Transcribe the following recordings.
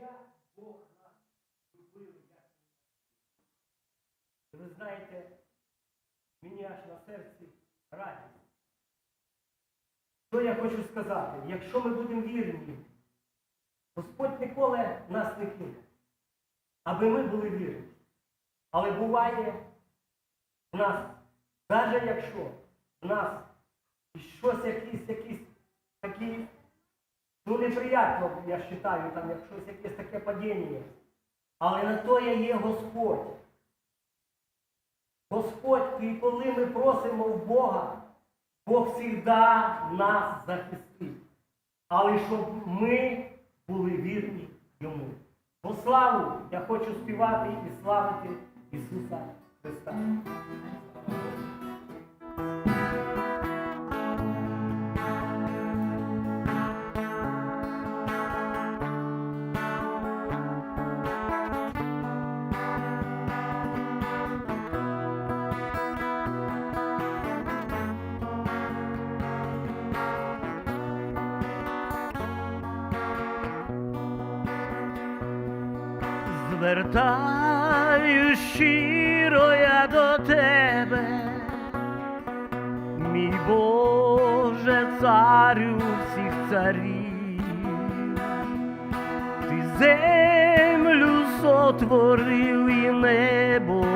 як Бог нас любив, як ви знаєте, мені аж на серці радість. Що я хочу сказати? Якщо ми будемо вірні, Господь ніколи нас не кине, аби ми були вірні. Але буває в нас, навіть якщо в нас щось якісь, якісь такі, ну неприятно, я вважаю, там, як щось якесь таке падіння. Але на то я є Господь. Господь, і коли ми просимо в Бога, Бог завжди нас захистить. Але щоб ми були вірні йому. Бо славу я хочу співати і славити Ісуса Христа. Звертаю щиро я до тебе, мій Боже, царю всіх царів, ти землю сотворив і небо,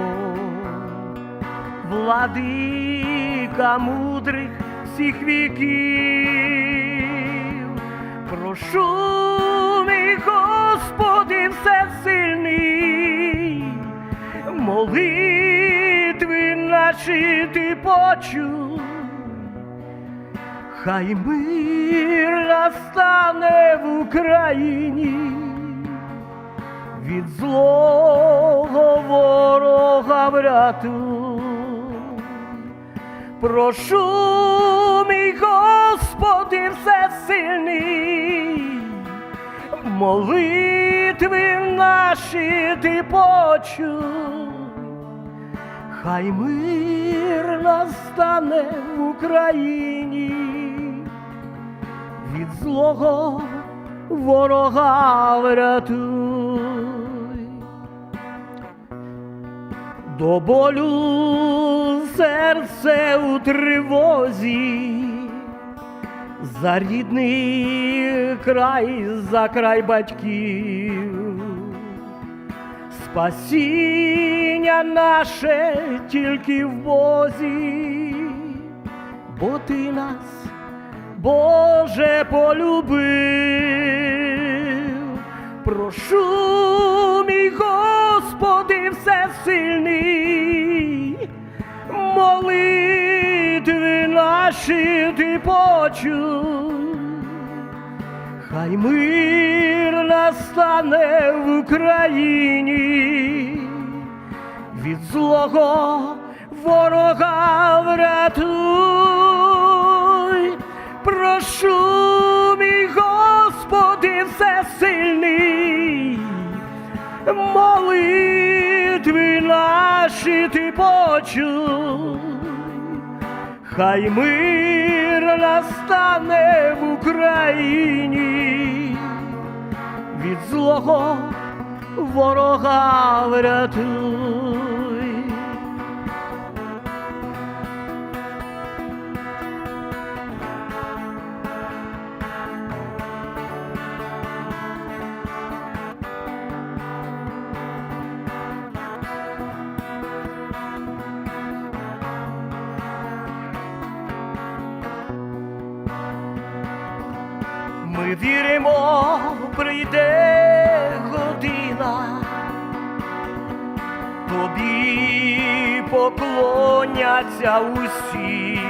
владика мудрих всіх віків, прошу мій Господи всесильний, молитви наші ти почуй, хай мир настане в Україні, від злого ворога врятуй. Прошу мій Господи всесильний, молитви наші ти почуй, хай мир настане в Україні, від злого ворога врятуй. До болю серце у тривозі, за рідний край, за край батьків, спасіння наше тільки в Бозі, бо ти нас, Боже, полюбив, прошу, наші ти почуй, хай мир настане в Україні, від злого ворога врятуй, прошу, мій Господи, всесильний, молитви наші ти почуй, хай мир настане в Україні, від злого ворога врятуй. Ми віримо, прийде година, тобі поклоняться усі,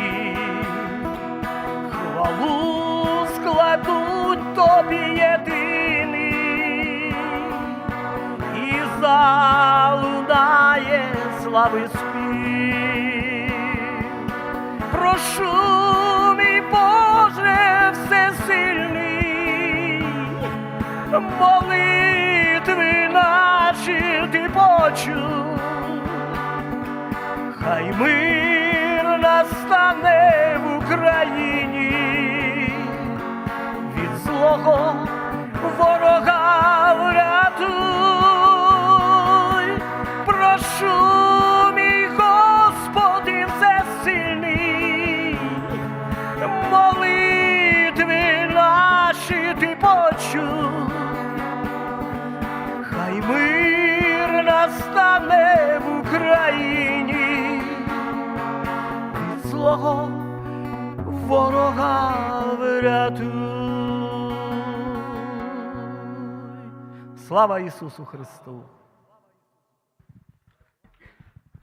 хвалу складуть тобі єдиний, і залунає слави спів. Прошу, молитви наші ти почув, хай мир настане в Україні, від злого ворога Не в Україні, від злого ворога врятуй. Слава Ісусу Христу!